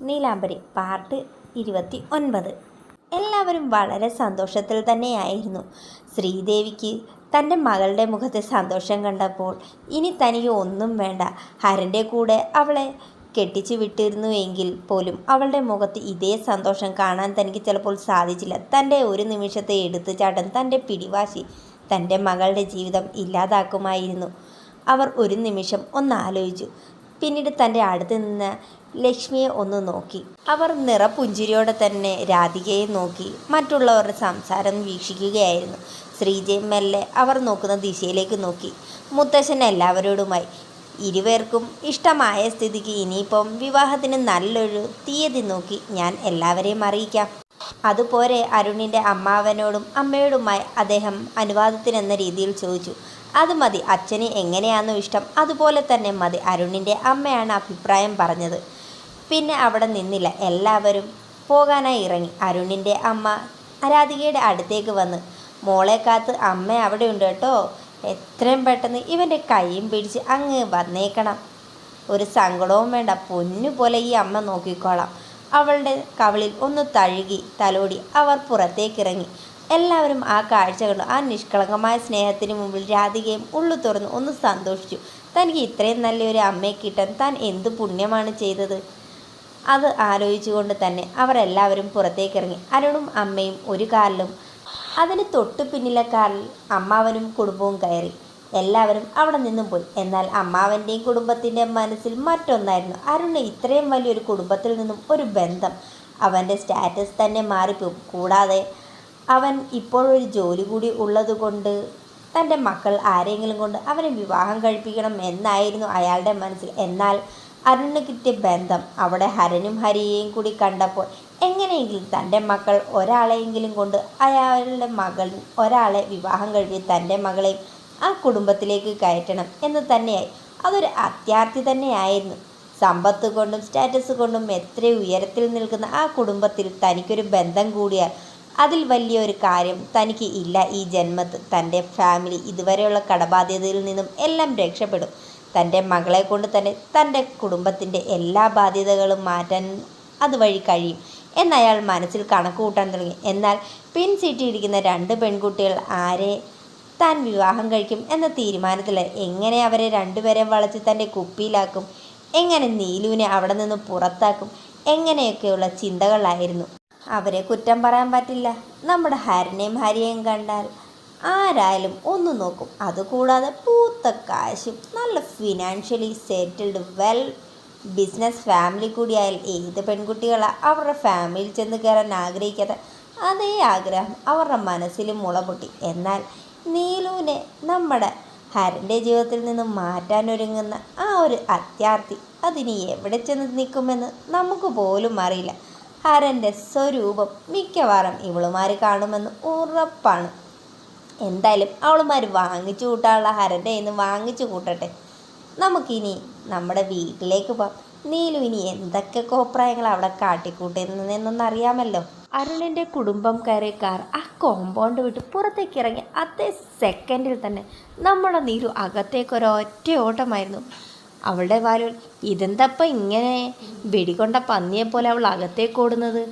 നീലാംബരി part ഇരുപത്തി ഒൻപത് എല്ലാവരും വളരെ സന്തോഷത്തിൽ തന്നെയായിരുന്നു. ശ്രീദേവിക്ക് തന്റെ മകളുടെ മുഖത്തെ സന്തോഷം കണ്ടപ്പോൾ ഇനി തനിക്ക് ഒന്നും വേണ്ട. ഹരന്റെ കൂടെ അവളെ കെട്ടിച്ചു വിട്ടിരുന്നുവെങ്കിൽ പോലും അവളുടെ മുഖത്ത് ഇതേ സന്തോഷം കാണാൻ തനിക്ക് ചിലപ്പോൾ സാധിച്ചില്ല. തന്റെ ഒരു നിമിഷത്തെ എടുത്തുചാട്ടം തന്റെ പിടിവാശി തന്റെ മകളുടെ ജീവിതം ഇല്ലാതാക്കുമായിരുന്നു. അവർ ഒരു നിമിഷം ഒന്ന് ആലോചിച്ചു. പിന്നീട് തന്റെ അടുത്ത് നിന്ന് ലക്ഷ്മിയെ ഒന്ന് നോക്കി. അവർ നിറപുഞ്ചിരിയോടെ തന്നെ രാധികയെ നോക്കി. മറ്റുള്ളവരുടെ സംസാരം വീക്ഷിക്കുകയായിരുന്നു. ശ്രീജയും മെല്ലെ അവർ നോക്കുന്ന ദിശയിലേക്ക് നോക്കി. മുത്തശ്ശൻ എല്ലാവരോടുമായി ഇരുവർക്കും ഇഷ്ടമായ സ്ഥിതിക്ക് ഇനിയിപ്പം വിവാഹത്തിന് നല്ലൊരു തീയതി നോക്കി ഞാൻ എല്ലാവരെയും അറിയിക്കാം. അതുപോലെ അരുണിന്റെ അമ്മാവനോടും അമ്മയോടുമായി അദ്ദേഹം അനുവാദത്തിനെന്ന രീതിയിൽ ചോദിച്ചു. അത് മതി അച്ഛന് എങ്ങനെയാണോ ഇഷ്ടം അതുപോലെ തന്നെ മതി അരുണിന്റെ അമ്മയാണ് അഭിപ്രായം പറഞ്ഞത്. പിന്നെ അവിടെ നിന്നില്ല. എല്ലാവരും പോകാനായി ഇറങ്ങി. അരുണിന്റെ അമ്മ രാധികയുടെ അടുത്തേക്ക് വന്ന് മോളെ കാത്ത് അമ്മ അവിടെ ഉണ്ട് കേട്ടോ. എത്രയും പെട്ടെന്ന് ഇവന്റെ കൈയും പിടിച്ച് അങ്ങ് വന്നേക്കണം. ഒരു സങ്കടവും വേണ്ട. പൊന്നു പോലെ ഈ അമ്മ നോക്കിക്കോളാം. അവളുടെ കവളിൽ ഒന്ന് തഴുകി തലോടി അവർ പുറത്തേക്കിറങ്ങി. എല്ലാവരും ആ കാഴ്ച കണ്ടു. ആ നിഷ്കളങ്കമായ സ്നേഹത്തിന് മുമ്പിൽ രാധികയും ഉള്ളു തുറന്ന് ഒന്ന് സന്തോഷിച്ചു. തനിക്ക് ഇത്രയും നല്ലൊരു അമ്മയെ കിട്ടാൻ താൻ എന്ത് പുണ്യമാണ് ചെയ്തത്? അത് ആലോചിച്ചുകൊണ്ട് തന്നെ അവരെല്ലാവരും പുറത്തേക്കിറങ്ങി. അരുണും അമ്മയും ഒരു കാറിലും അതിന് തൊട്ടു പിന്നിലെ കാറിൽ അമ്മാവനും കുടുംബവും കയറി. എല്ലാവരും അവിടെ നിന്നും പോയി. എന്നാൽ അമ്മാവന്റെയും കുടുംബത്തിന്റെ മനസ്സിൽ മറ്റൊന്നായിരുന്നു. അരുണ് ഇത്രയും വലിയൊരു കുടുംബത്തിൽ നിന്നും ഒരു ബന്ധം. അവന്റെ സ്റ്റാറ്റസ് തന്നെ മാറിപ്പോകും. കൂടാതെ അവൻ ഇപ്പോഴൊരു ജോലി കൂടി ഉള്ളതുകൊണ്ട് തന്റെ മക്കൾ ആരെങ്കിലും കൊണ്ട് അവനെ വിവാഹം കഴിപ്പിക്കണം എന്നായിരുന്നു അയാളുടെ മനസ്സിൽ. എന്നാൽ അരുണിന് കിട്ടിയ ബന്ധം അവിടെ ഹരനും ഹരിയെയും കൂടി കണ്ടപ്പോൾ എങ്ങനെയെങ്കിലും തന്റെ മക്കൾ ഒരാളെയെങ്കിലും കൊണ്ട് അയാളുടെ മകൾ ഒരാളെ വിവാഹം കഴിഞ്ഞ് തന്റെ മകളെയും ആ കുടുംബത്തിലേക്ക് കയറ്റണം എന്ന് തന്നെയായി. അതൊരു അത്യാർത്ഥി തന്നെയായിരുന്നു. സമ്പത്ത് കൊണ്ടും സ്റ്റാറ്റസ് കൊണ്ടും എത്ര ഉയരത്തിൽ നിൽക്കുന്ന ആ കുടുംബത്തിൽ തനിക്കൊരു ബന്ധം കൂടിയാൽ അതിൽ വലിയൊരു കാര്യം തനിക്ക് ഇല്ല ഈ ജന്മത്ത്. തന്റെ ഫാമിലി ഇതുവരെയുള്ള കടബാധ്യതയിൽ നിന്നും എല്ലാം രക്ഷപ്പെടും. തന്റെ മകളെ കൊണ്ട് തന്നെ തന്റെ കുടുംബത്തിന്റെ എല്ലാ ബാധ്യതകളും മാറ്റാൻ അതുവഴി കഴിയും എന്നയാൾ മനസ്സിൽ കണക്ക് കൂട്ടാൻ തുടങ്ങി. എന്നാൽ പിൻ സീറ്റിലിരിക്കുന്ന രണ്ട് പെൺകുട്ടികൾ ആരെ താൻ വിവാഹം കഴിക്കും എന്ന തീരുമാനത്തിൽ എങ്ങനെ അവരെ രണ്ടുപേരെ വളച്ച് തന്റെ കുപ്പിയിലാക്കും എങ്ങനെ നീലുവിനെ അവിടെ നിന്ന് പുറത്താക്കും എങ്ങനെയൊക്കെയുള്ള ചിന്തകളായിരുന്നു. അവരെ കുറ്റം പറയാൻ പറ്റില്ല. നമ്മുടെ ഹരനെയും ഹരിയെയും കണ്ടാൽ ആരായാലും ഒന്ന് നോക്കും. അതുകൂടാതെ പൂത്ത കാശും നല്ല financially settled well business family കൂടിയായാൽ ഏത് പെൺകുട്ടികളാണ് അവരുടെ ഫാമിലിയിൽ ചെന്ന് കയറാൻ ആഗ്രഹിക്കാത്ത അതേ ആഗ്രഹം അവരുടെ മനസ്സിലും മുളപൊട്ടി. എന്നാൽ നീലുവിനെ നമ്മുടെ ഹരന്റെ ജീവിതത്തിൽ നിന്നും മാറ്റാനൊരുങ്ങുന്ന ആ ഒരു അത്യാർത്ഥി അതിനി എവിടെ ചെന്ന് നിൽക്കുമെന്ന് നമുക്ക് പോലും അറിയില്ല. ഹരന്റെ സ്വരൂപം മിക്കവാറും ഇവളുമാർ കാണുമെന്ന് ഉറപ്പാണ്. എന്തായാലും അവളുമാർ വാങ്ങിച്ചു കൂട്ടാനുള്ള ഹരന്റെ ഇന്ന് വാങ്ങിച്ചു കൂട്ടട്ടെ. നമുക്കിനി നമ്മുടെ വീട്ടിലേക്ക് പോവാം. നീലു ഇനി എന്തൊക്കെ കോപ്രായങ്ങൾ അവിടെ കാട്ടിക്കൂട്ടുന്നതെന്നൊന്നും അറിയാമല്ലോ അരുണിന്റെ കുടുംബം കയറിയ ആ കോമ്പൗണ്ട് വിട്ട് പുറത്തേക്ക് ഇറങ്ങി അതേ സെക്കൻഡിൽ തന്നെ നമ്മുടെ നീലു അകത്തേക്ക് ഒരൊറ്റ ഓട്ടമായിരുന്നു. അവളുടെ വാലുകൾ ഇതെന്തപ്പം ഇങ്ങനെ വെടികൊണ്ട പന്നിയെ പോലെ അവൾ അകത്തേക്ക് ഓടുന്നത്?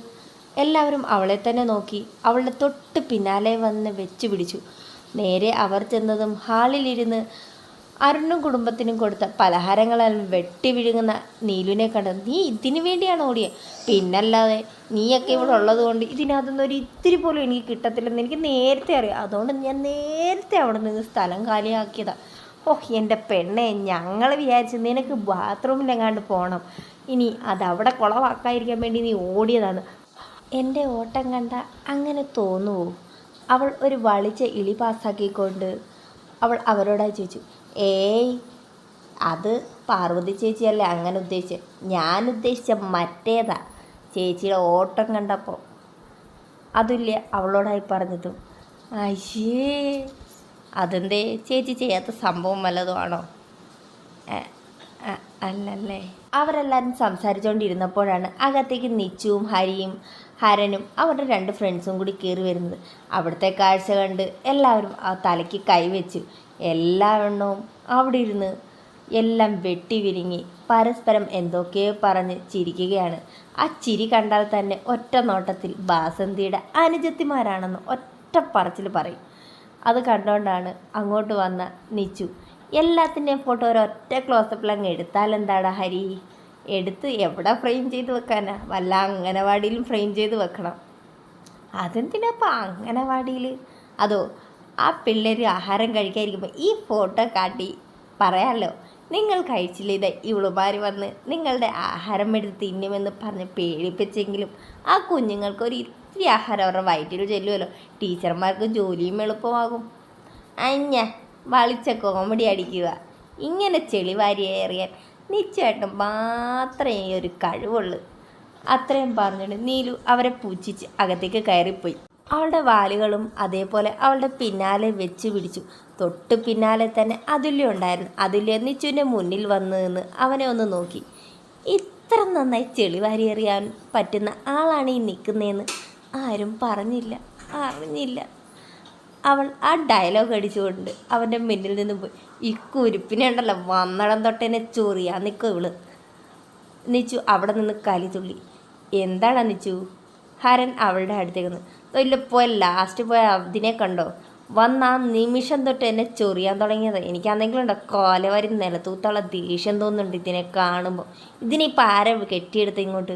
എല്ലാവരും അവളെ തന്നെ നോക്കി അവളുടെ തൊട്ട് പിന്നാലെ വന്ന് വെച്ചു പിടിച്ചു. നേരെ അവർ ചെന്നതും ഹാളിലിരുന്ന് അരുണും കുടുംബത്തിനും കൊടുത്ത പലഹാരങ്ങളെല്ലാം വെട്ടി വിഴുങ്ങുന്ന നീലുവിനെ കണ്ടത് നീ ഇതിനു വേണ്ടിയാണ് ഓടിയത് പിന്നല്ലാതെ നീയൊക്കെ ഇവിടെ ഉള്ളത് കൊണ്ട് ഇതിനകത്തുനിന്ന് ഒരു ഇത്തിരി പോലും എനിക്ക് കിട്ടത്തില്ലെന്ന് എനിക്ക് നേരത്തെ അറിയാം. അതുകൊണ്ട് ഞാൻ നേരത്തെ അവിടെ നിന്ന് സ്ഥലം കാലിയാക്കിയതാണ് ഓഹ് എന്റെ പെണ്ണെ ഞങ്ങൾ വിചാരിച്ചു നിനക്ക് ബാത്റൂമിലെങ്ങാണ്ട് പോകണം ഇനി അതവിടെ കുളവാക്കാതിരിക്കാൻ വേണ്ടി നീ ഓടിയതാണ്. എന്റെ ഓട്ടം കണ്ട അങ്ങനെ തോന്നുവോ? അവൾ ഒരു വളിച്ച ഇളി പാസ്സാക്കിക്കൊണ്ട് അവൾ അവരോടായി ചോദിച്ചു ഏയ് അത് പാർവതി ചേച്ചിയല്ലേ അങ്ങനെ ഉദ്ദേശിച്ചത് ഞാൻ ഉദ്ദേശിച്ച മറ്റേതാ ചേച്ചിയുടെ ഓട്ടം കണ്ടപ്പോൾ അതില്ല അവളോടായി പറഞ്ഞതും അയ്യേ അതെന്തേ? ചേച്ചി ചെയ്യാത്ത സംഭവം വല്ലതും ആണോ? എ, അ, അല്ലല്ലേ? അവരെല്ലാവരും സംസാരിച്ചുകൊണ്ടിരുന്നപ്പോഴാണ് അകത്തേക്ക് നിച്ചുവും ഹരിയും ഹരനും അവരുടെ രണ്ട് ഫ്രണ്ട്സും കൂടി കയറി വരുന്നത്. അവിടുത്തെ കാഴ്ച കണ്ട് എല്ലാവരും ആ തലയ്ക്ക് കൈവച്ചു എല്ലാ എണ്ണവും അവിടെ ഇരുന്ന് എല്ലാം വെട്ടി വിരിങ്ങി പരസ്പരം എന്തൊക്കെയോ പറഞ്ഞ് ചിരിക്കുകയാണ്. ആ ചിരി കണ്ടാൽ തന്നെ ഒറ്റ നോട്ടത്തിൽ ബാസന്തിയുടെ അനുജത്തിമാരാണെന്ന് ഒറ്റ പറച്ചിൽ പറയും. അത് കണ്ടുകൊണ്ടാണ് അങ്ങോട്ട് വന്ന നിച്ചു എല്ലാത്തിന്റെയും ഫോട്ടോ ഒരൊറ്റ ക്ലോസപ്പിൽ അങ്ങ് എടുത്താൽ എന്താടാ ഹരി? എടുത്ത് എവിടെ ഫ്രെയിം ചെയ്ത് വെക്കാനാ? വല്ല അംഗനവാടിയിലും ഫ്രെയിം ചെയ്ത് വെക്കണം. അതെന്തിനാപ്പം അംഗനവാടിയിൽ അതോ ആ പിള്ളേർ ആഹാരം കഴിക്കാതിരിക്കുമ്പോൾ ഈ ഫോട്ടോ കാട്ടി പറയാമല്ലോ നിങ്ങൾ കഴിച്ചില്ല? ഇത് ഇവളുമാർ വന്ന് നിങ്ങളുടെ ആഹാരം എടുത്ത് തിന്നുമെന്ന് പറഞ്ഞ് പേടിപ്പിച്ചെങ്കിലും ആ കുഞ്ഞുങ്ങൾക്ക് ഒരു ഇത്തിരി ആഹാരം അവരുടെ വയറ്റിൽ ചെല്ലുമല്ലോ. ടീച്ചർമാർക്ക് ജോലിയും എളുപ്പമാകും. അഞ്ഞ വളിച്ച കോമഡി അടിക്കുക. ഇങ്ങനെ ചെളിവാരി എറിയാൻ നിശ്ചയായിട്ടും മാത്രമേ ഈ ഒരു കഴിവുള്ളൂ. അത്രയും പറഞ്ഞിട്ട് നീലു അവരെ പൂച്ചിച്ച് അകത്തേക്ക് കയറിപ്പോയി. അവളുടെ വാലുകളും അതേപോലെ അവളുടെ പിന്നാലെ വെച്ച് പിടിച്ചു. തൊട്ട് പിന്നാലെ തന്നെ അതുല്യ ഉണ്ടായിരുന്നു. അതുല്യ നിച്ചുവിന്റെ മുന്നിൽ വന്നു നിന്ന് അവനെ ഒന്ന് നോക്കി. ഇത്ര നന്നായി ചെളി വാരി എറിയാൻ പറ്റുന്ന ആളാണ് ഈ നിൽക്കുന്നതെന്ന് ആരും പറഞ്ഞില്ല. അറിഞ്ഞില്ല. അവൾ ആ ഡയലോഗ് അടിച്ചുകൊണ്ട് അവന്റെ മുന്നിൽ നിന്ന് പോയി. ഈ കുരുപ്പിനെ ഉണ്ടല്ലോ വന്നടം തൊട്ടെന്നെ ചൊറിയാ നിൽക്കും ഇവൾ. നിച്ചു അവിടെ നിന്ന് കലി തുള്ളി. എന്താടാ നിച്ചു? ഹരൻ അവളുടെ അടുത്തേക്ക് നിന്ന് പോയ ലാസ്റ്റ് പോയ അതിനെ കണ്ടോ? വന്ന ആ നിമിഷം തൊട്ട് എന്നെ ചൊറിയാൻ തുടങ്ങിയത്. എനിക്കാണെങ്കിലും ഉണ്ടോ കോലവരി നിലത്തൂത്തുള്ള ദേഷ്യം തോന്നുന്നുണ്ട് ഇതിനെ കാണുമ്പോൾ ഇതിനിപ്പോൾ ആരെ കെട്ടിയെടുത്ത് ഇങ്ങോട്ട്?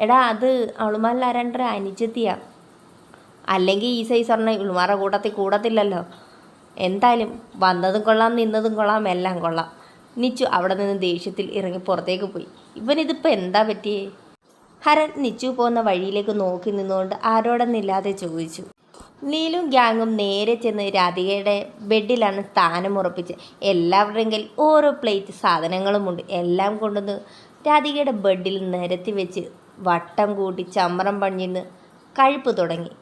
എടാ അത് അളുമല്ല രണ്ടര അനിച്ചെത്തിയാ അല്ലെങ്കിൽ ഈ സൈസ് പറഞ്ഞ ഇളുമാറ കൂട്ടത്തിൽ കൂടത്തില്ലല്ലോ. എന്തായാലും വന്നതും കൊള്ളാം നിന്നതും കൊള്ളാം എല്ലാം കൊള്ളാം. നിച്ചു അവിടെ നിന്ന് ദേഷ്യത്തിൽ ഇറങ്ങി പുറത്തേക്ക് പോയി. ഇവനിതിപ്പോൾ എന്താ പറ്റിയേ? ഹരൻ നിച്ചു പോകുന്ന വഴിയിലേക്ക് നോക്കി നിന്നുകൊണ്ട് ആരോടെന്നില്ലാതെ ചോദിച്ചു. നീലും ഗ്യാങ്ങും നേരെ ചെന്ന് രാധികയുടെ ബെഡിലാണ് സ്ഥാനം ഉറപ്പിച്ച്. എല്ലാവരുടെയും കയ്യിൽ ഓരോ പ്ലേറ്റ് സാധനങ്ങളുമുണ്ട്. എല്ലാം കൊണ്ടുവന്ന് രാധികയുടെ ബെഡിൽ നിരത്തി വെച്ച് വട്ടം കൂട്ടി ചമ്രം പണിഞ്ഞിന്ന് കഴുപ്പ് തുടങ്ങി.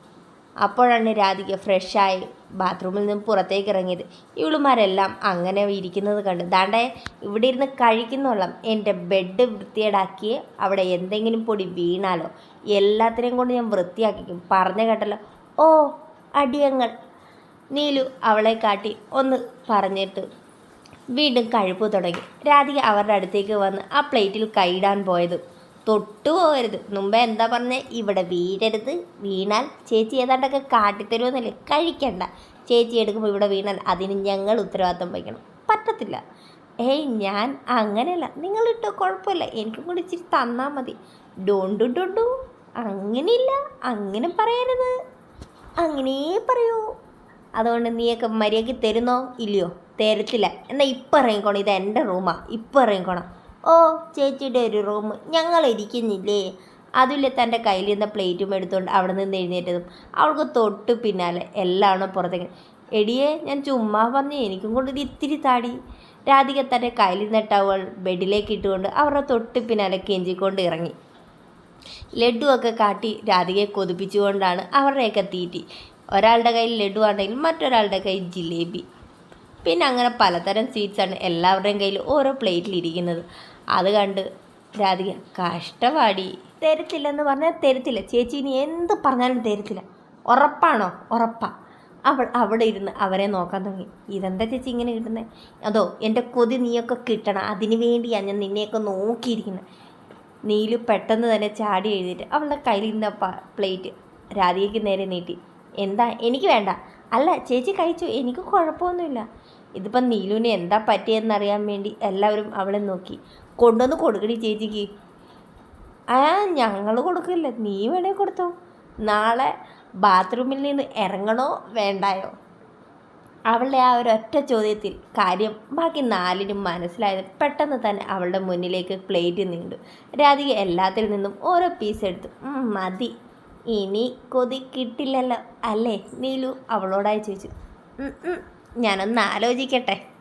അപ്പോഴാണ് രാധിക ഫ്രഷായി ബാത്റൂമിൽ നിന്ന് പുറത്തേക്ക് ഇറങ്ങിയത്. ഇവളുമാരെല്ലാം അങ്ങനെ ഇരിക്കുന്നത് കണ്ട്. ദാണ്ടെ ഇവിടെ ഇരുന്ന് കഴിക്കുന്നോളം എന്റെ ബെഡ് വൃത്തിയേടാക്കി അവിടെ എന്തെങ്കിലും പൊടി വീണാലോ? എല്ലാത്തിനെയും കൊണ്ട് ഞാൻ വൃത്തിയാക്കിക്കും. പറഞ്ഞു കേട്ടല്ലോ. ഓ അടിയങ്ങൾ. നീലു അവളെ കാട്ടി ഒന്ന് പറഞ്ഞിട്ട് വീണ്ടും കഴുപ്പ് തുടങ്ങി. രാധിക അവരുടെ അടുത്തേക്ക് വന്ന് ആ പ്ലേറ്റിൽ കൈയിടാൻ പോയത്. തൊട്ടു പോകരുത്. മുമ്പേ എന്താ പറഞ്ഞേ? ഇവിടെ വീഴരുത്. വീണാൽ ചേച്ചി ഏതാണ്ടൊക്കെ കാട്ടിത്തരുമെന്നല്ലേ കഴിക്കണ്ട. ചേച്ചി എടുക്കുമ്പോൾ ഇവിടെ വീണാൽ അതിന് ഞങ്ങൾ ഉത്തരവാദിത്തം വഹിക്കണം. പറ്റത്തില്ല. ഏയ് ഞാൻ അങ്ങനെയല്ല. നിങ്ങളിട്ടോ കുഴപ്പമില്ല. എനിക്കും കൂടി ഇച്ചിരി തന്നാൽ മതി. ഡോണ്ടു ഡോണ്ടു. അങ്ങനെയില്ല. അങ്ങനെ പറയരുത്. അങ്ങനെ പറയൂ. അതുകൊണ്ട് നീയൊക്കെ മര്യാദയ്ക്ക് തരുന്നോ? ഇല്ലയോ? തരത്തില്ല. എന്നാൽ ഇപ്പം ഇറങ്ങിക്കോണം ഇത് എന്റെ റൂമാണ് ഇപ്പം ഇറങ്ങിക്കോണം ഓ ചേച്ചിയുടെ ഒരു റൂം. ഞങ്ങൾ ഇരിക്കുന്നില്ലേ? അതുമില്ല തന്റെ കയ്യിൽ നിന്ന് പ്ലേറ്റും എടുത്തുകൊണ്ട് അവിടെ നിന്ന് എഴുന്നേറ്റതും. അവൾക്ക് തൊട്ട് പിന്നാലെ എല്ലാം പുറത്തേക്ക് എടിയെ ഞാൻ ചുമ്മാ പറഞ്ഞു എനിക്കും കൊണ്ട് ഒരു ഇത്തിരി താടി. രാധിക തന്റെ കയ്യിൽ നിന്ന് ടവൾ ബെഡിലേക്ക് ഇട്ടുകൊണ്ട് അവരുടെ തൊട്ട് പിന്നാലെ കെഞ്ചിക്കൊണ്ട് ഇറങ്ങി. ലഡുവൊക്കെ കാട്ടി രാധികയെ കൊതിപ്പിച്ചുകൊണ്ടാണ് അവരുടെയൊക്കെ തീറ്റി. ഒരാളുടെ കയ്യിൽ ലഡു ആണെങ്കിൽ മറ്റൊരാളുടെ കയ്യിൽ ജിലേബി. പിന്നെ അങ്ങനെ പലതരം സ്വീറ്റ്സാണ് എല്ലാവരുടെയും കയ്യിൽ ഓരോ പ്ലേറ്റിൽ ഇരിക്കുന്നത്. അത് കണ്ട് രാധിക കഷ്ടപാടി തരത്തില്ലെന്ന് പറഞ്ഞാൽ തരത്തില്ല. ചേച്ചി ഇനി എന്ത് പറഞ്ഞാലും തരത്തില്ല. ഉറപ്പാണോ? ഉറപ്പാ. അവൾ അവിടെ ഇരുന്ന് അവരെ നോക്കാൻ തുടങ്ങി. ഇതെന്താ ചേച്ചി ഇങ്ങനെ കിട്ടുന്നത് അതോ എന്റെ കൊതി നീയൊക്കെ കിട്ടണം. അതിന് വേണ്ടിയാണ് ഞാൻ നിന്നെയൊക്കെ നോക്കിയിരിക്കുന്നത് നീലു പെട്ടെന്ന് തന്നെ ചാടി എഴുതിയിട്ട് അവളുടെ കയ്യിലിരുന്ന പ്ലേറ്റ് രാധികയ്ക്ക് നേരെ നീട്ടി. എന്താ? എനിക്ക് വേണ്ട. അല്ല ചേച്ചി കഴിച്ചു. എനിക്ക് കുഴപ്പമൊന്നുമില്ല. ഇതിപ്പം നീലുവിന് എന്താ പറ്റിയെന്നറിയാൻ വേണ്ടി എല്ലാവരും അവളെ നോക്കി. കൊണ്ടുവന്ന് കൊടുക്കടി ചേച്ചിക്ക്. ആ ഞങ്ങൾ കൊടുക്കില്ല. നീ വേണേ കൊടുത്തോ. നാളെ ബാത്റൂമിൽ നിന്ന് ഇറങ്ങണോ വേണ്ടായോ? അവളുടെ ആ ഒരൊറ്റ ചോദ്യത്തിൽ കാര്യം ബാക്കി നാലിനും മനസ്സിലായത് പെട്ടെന്ന് തന്നെ അവളുടെ മുന്നിലേക്ക് പ്ലേറ്റ് നീണ്ടു. രാധിക എല്ലാത്തിൽ നിന്നും ഓരോ പീസ് എടുത്തു. "ഉം, മതി. ഇനി കൊതി കിട്ടില്ലല്ലോ. അല്ലേ നീലു? അവളോടായി ചോദിച്ചു. "ഉം, ഉം, ഞാനൊന്ന് ആലോചിക്കട്ടെ.